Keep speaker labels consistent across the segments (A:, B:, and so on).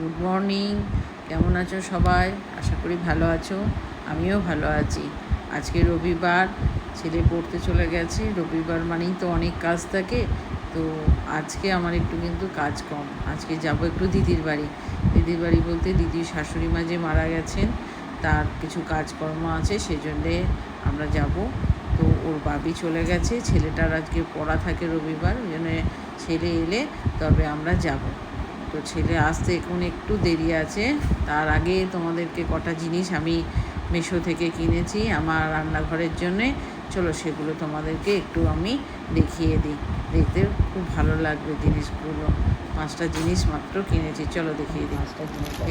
A: Good morning কেমন আছো সবাই? আশা করি ভালো আছো। আমিও ভালো আছি। আজকে রবিবার, ছেলে পড়তে চলে গেছে। রবিবার মানেই তো অনেক কাজ থাকে। তো আজকে আমার একটু কিন্তু কাজ কম। আজকে যাব একটু দিদির বাড়ি। দিদির বাড়ি বলতে দিদির শাশুড়ি মা যে মারা গেছেন, তার কিছু কাজকর্ম আছে, সেজন্যে আমরা যাব। তো ওর বাবি চলে গেছে। ছেলেটার আজকে পড়া থাকে রবিবার, ওই জন্য ছেলে এলে তবে আমরা যাব। তো ছেলে আসতে এখন একটু দেরি আছে। তার আগে তোমাদেরকে কটা জিনিস আমি মেশো থেকে কিনেছি আমার রান্নাঘরের জন্যে। চলো সেগুলো তোমাদেরকে একটু আমি দেখিয়ে দিই। দেখতে খুব ভালো লাগবে জিনিসগুলো। পাঁচটা জিনিস মাত্র কিনেছি। চলো দেখিয়ে দিই।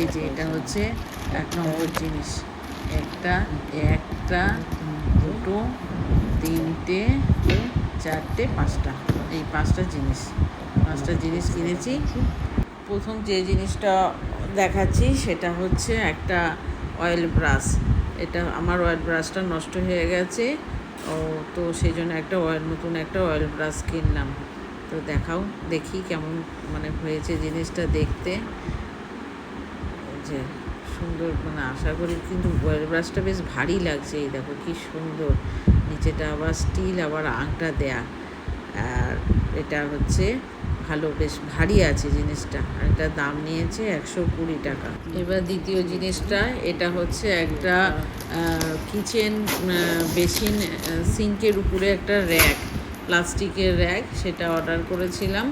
A: এই যে এটা হচ্ছে এক নম্বর জিনিস। একটা একটা দুটো তিনটে চারটে পাঁচটা। এই পাঁচটা জিনিস। পাঁচটা জিনিস কিনেছি। প্রথম যে জিনিসটা দেখাচ্ছি সেটা হচ্ছে একটা অয়েল ব্রাশ এটা আমার অয়েল ব্রাশটা নষ্ট হয়ে গেছে। ও, তো সেই জন্য একটা অয়েল নতুন একটা অয়েল ব্রাশ কিনলাম। তো দেখাও, দেখি কেমন মানে হয়েছে জিনিসটা দেখতে। যে, সুন্দর মানে আশা করি কিন্তু অয়েল ব্রাশটা বেশ ভারী লাগছে। এই দেখো কি সুন্দর। নিচেটা আবার স্টিল আবার আংটা দেয়া। আর এটা হচ্ছে ভালো, বেশ ভারী আছে জিনিসটা। আর এটার দাম নিয়েছে একশো কুড়ি টাকা। এবার দ্বিতীয় জিনিসটা, এটা হচ্ছে একটা কিচেন বেসিন সিঙ্কের উপরে একটা র্যাক, প্লাস্টিকের র্যাক, সেটা অর্ডার করেছিলাম।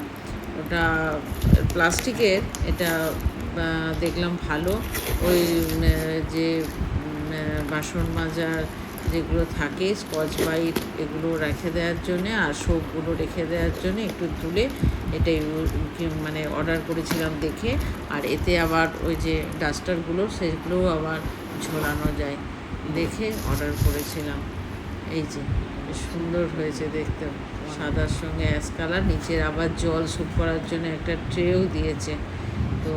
A: ওটা প্লাস্টিকের, এটা দেখলাম ভালো। ওই যে বাসন মাজার যেগুলো থাকে, স্কচ বাইট এগুলো রেখে দেওয়ার জন্যে আর সোপগুলো রেখে দেওয়ার জন্য একটু তুলে এটা মানে অর্ডার করেছিলাম দেখে। আর এতে আবার ওই যে ডাস্টারগুলো সেগুলোও আবার ঝোলানো যায়। দেখে অর্ডার করেছিলাম। এই যে সুন্দর হয়েছে দেখতে। সাদার সঙ্গে অ্যাশ কালার, নিচের আবার জল স্যুপ করার জন্য একটা ট্রেও দিয়েছে। তো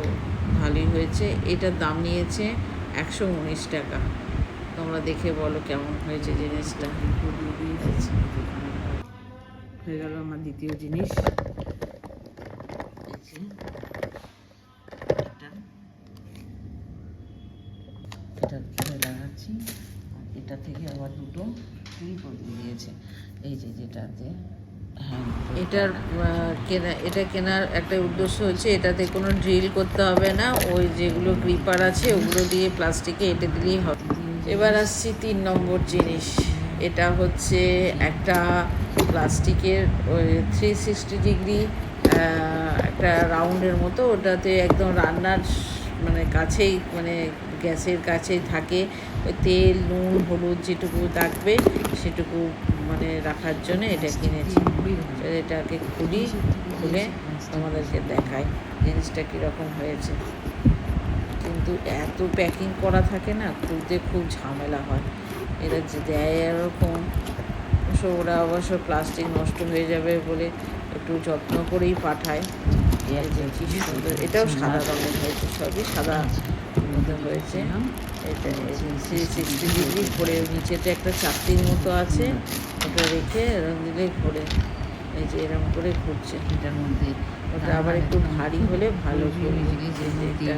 A: ভালোই হয়েছে। এটার দাম নিয়েছে একশো উনিশ টাকা। তোমরা দেখে বলো কেমন হয়েছে জিনিসটা। হয়ে গেল আমার দ্বিতীয় জিনিস। এটা। লাগাচ্ছি। এটা থেকে আবার দুটো ক্লিপ দিয়েছে। এই যে যেটাতে হ্যাঁ এটার কেনা এটা কেনার একটা উদ্দেশ্য হচ্ছে এটাতে কোনো ড্রিল করতে হবে না। ওই যেগুলো গ্রিপার আছে ওগুলো দিয়ে প্লাস্টিকে এঁটে দিলেই হবে। এবার আসছি তিন নম্বর জিনিস। এটা হচ্ছে একটা প্লাস্টিকের, ওই থ্রি সিক্সটি ডিগ্রি একটা রাউন্ডের মতো। ওটাতে একদম রান্নার মানে কাছেই মানে গ্যাসের কাছেই থাকে। ওই তেল, নুন, হলুদ যেটুকু থাকবে, সেটুকু মানে রাখার জন্য এটা কিনেছি। এটাকে খুলি, খুলে তোমাদেরকে দেখাই জিনিসটা কীরকম হয়েছে। কিন্তু এত প্যাকিং করা থাকে না তুলতে খুব ঝামেলা হয়। এরা যে দেয় এরকম অবশ্য ওরা অবশ্য প্লাস্টিক নষ্ট হয়ে যাবে বলে একটু যত্ন করেই পাঠায়। সুন্দর, এটাও সাদা রঙের হয়েছে, সবই সাদা হয়েছে। এটা সিক্সটি ডিগ্রি করে নিচেতে একটা চাকরির মতো আছে, ওটা রেখে এরকম দিলেই ঘোরে এই যে এরকম করে ঘুরছে এটার মধ্যে। ওটা আবার একটু ভারী হলে ভালো এটা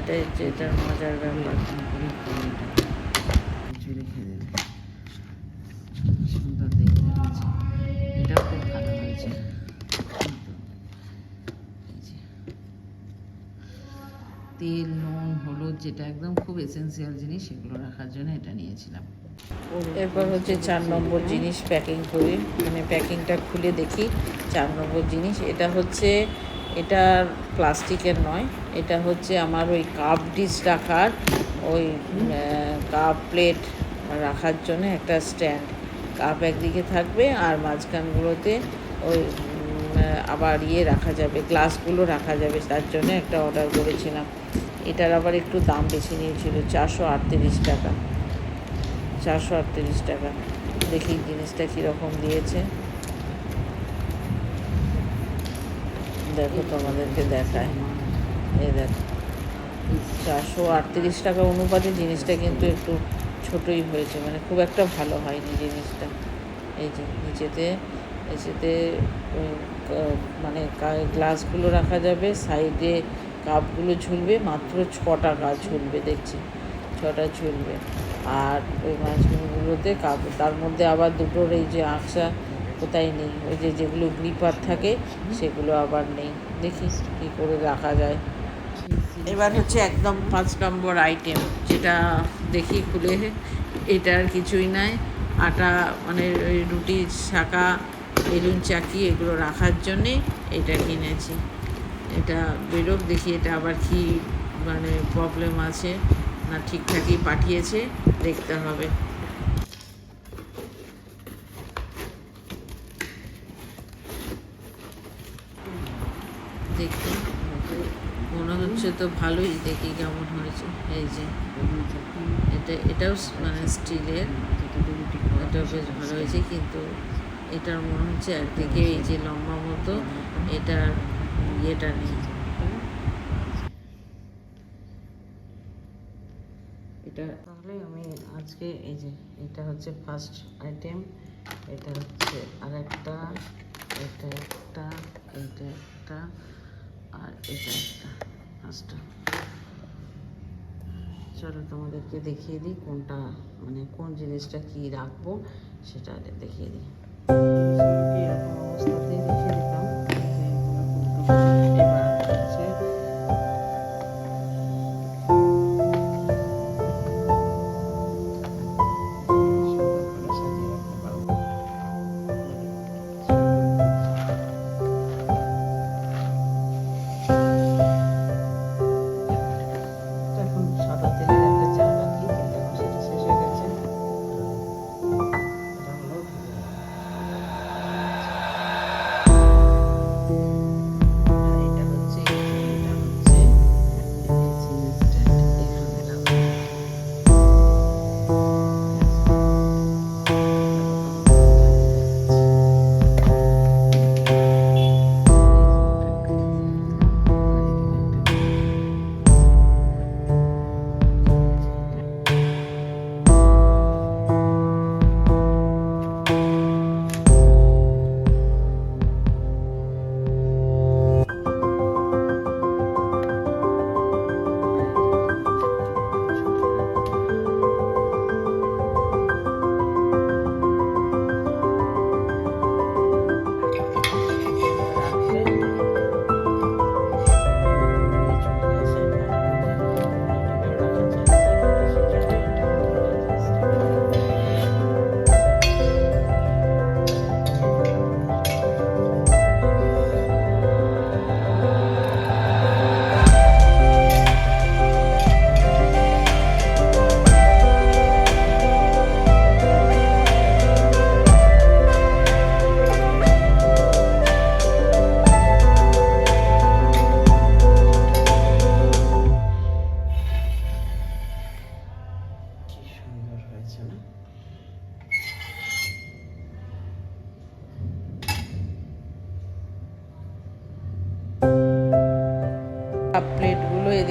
A: এটা হচ্ছে এটার মজার ব্যাপার। তেল, নুন, হলুদ, যেটা একদম খুব এসেন্সিয়াল জিনিস সেগুলো রাখার জন্য এটা নিয়েছিলাম। এরপর হচ্ছে চার নম্বর জিনিস প্যাকিং করি। মানে প্যাকিংটা খুলে দেখি, চার নম্বর জিনিস, এটা হচ্ছে, এটা প্লাস্টিকের নয়, এটা হচ্ছে আমার ওই কাপ ডিশ রাখার, ওই কাপ প্লেট রাখার জন্য একটা স্ট্যান্ড কাপ একদিকে থাকবে আর মাঝখানগুলোতে ওই আবার ইয়ে রাখা যাবে গ্লাসগুলো রাখা যাবে, তার জন্য একটা অর্ডার করেছিলাম। এটার আবার একটু দাম বেশি নিয়েছিল, চারশো আটত্রিশ টাকা। চারশো আটত্রিশ টাকা। দেখি জিনিসটা কীরকম দিয়েছে। দেখো তোমাদেরকে দেখায় এই দেখো। চারশো আটত্রিশ টাকা অনুপাতে জিনিসটা কিন্তু একটু ছোটোই হয়েছে মানে খুব একটা ভালো হয়নি জিনিসটা। এই যে, নিচেতে নিচেতে মানে গ্লাসগুলো রাখা যাবে সাইডে
B: কাপগুলো ঝুলবে, মাত্র ছটা কাপ ঝুলবে, দেখছি। ছটা ঝুলবে। আর ওই মাছগুলোতে কাপ তার মধ্যে আবার দুটোর এই যে আঁকসা কোথায় নেই, ওই যে যেগুলো গ্রিপার থাকে, সেগুলো আবার নেই। দেখি কী করে রাখা যায়। এবার হচ্ছে একদম পাঁচ নম্বর আইটেম যেটা দেখি খুলে, এটা আর কিছুই নাই। আটা মানে ওই রুটি শাঁকা বেলুন চাকি এগুলো রাখার জন্যে এটা কিনেছি। এটা বেরোক, দেখি এটা আবার কি মানে প্রবলেম আছে না ঠিকঠাকই পাঠিয়েছে, দেখতে হবে। দেখি, মনে হচ্ছে তো ভালোই, দেখি কেমন হয়েছে। এই যে, এটা, এটাও মানে স্টিলের এটাও বেশ ভালো হয়েছে, কিন্তু এটার মনে হচ্ছে একদিকে এই যে লম্বা মতো এটার ইয়েটা নেই। এটা তাহলে আমি আজকে এই যে, এটা হচ্ছে ফার্স্ট আইটেম এটা হচ্ছে আরেকটা, এটা একটা এটা একটা, আর এটা একটা পাঁচটা চলো তোমাদেরকে দেখিয়ে দিই কোনটা মানে কোন জিনিসটা কি রাখব সেটা দেখিয়ে দিই। এরকম অবস্থাতেই রেখে দিতাম এবার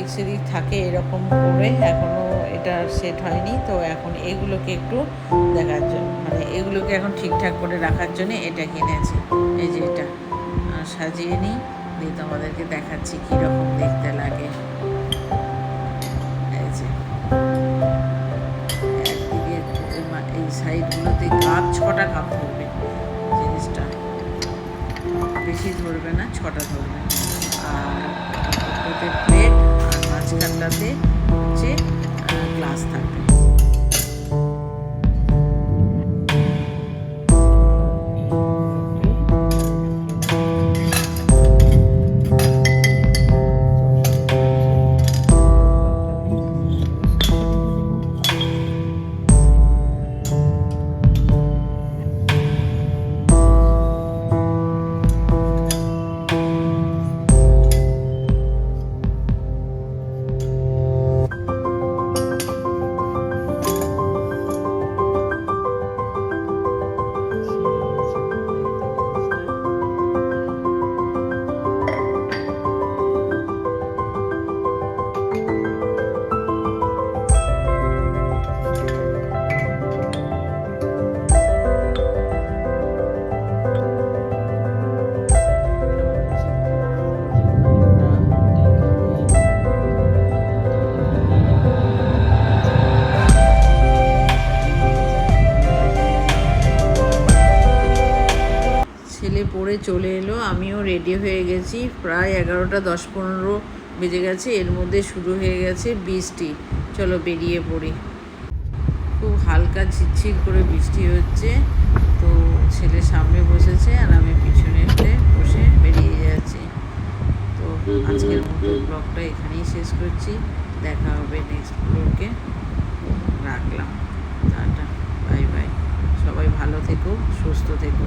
B: এদিক সেদিক থাকে এরকম করে। এখনও এটা সেট হয়নি। তো এখন এগুলোকে একটু দেখার জন্য মানে এগুলোকে এখন ঠিকঠাক করে রাখার জন্য এটা কিনেছি। এই যে এটা। সাজিয়ে নিই, দিয়ে তোমাদেরকে দেখাচ্ছি কীরকম দেখতে লাগে। এই যে। একদিকে এই সাইডগুলোতে কাপ, ছটা কাপ ধরবে জিনিসটা। বেশি ধরবে না, ছটা ধরবে। আর প্লেট আর মাঝখানটাতে
A: চলে এলো, আমিও রেডি হয়ে গেছি। প্রায় এগারোটা দশ পনেরো বেজে গেছে, এর মধ্যে শুরু হয়ে গেছে বৃষ্টি। চলো বেরিয়ে পড়ি। খুব হালকা ঝিরঝির করে বৃষ্টি হচ্ছে, তো ছেলে সামনে বসেছে আর আমি পিছনে বসে বেরিয়ে যাচ্ছি। তো আজকের মতো ব্লগটা এখানেই শেষ করছি। দেখা হবে নেক্সট ব্লগে রাখলাম। টাটা। Bye bye. সবাই ভালো থেকো, সুস্থ থেকো।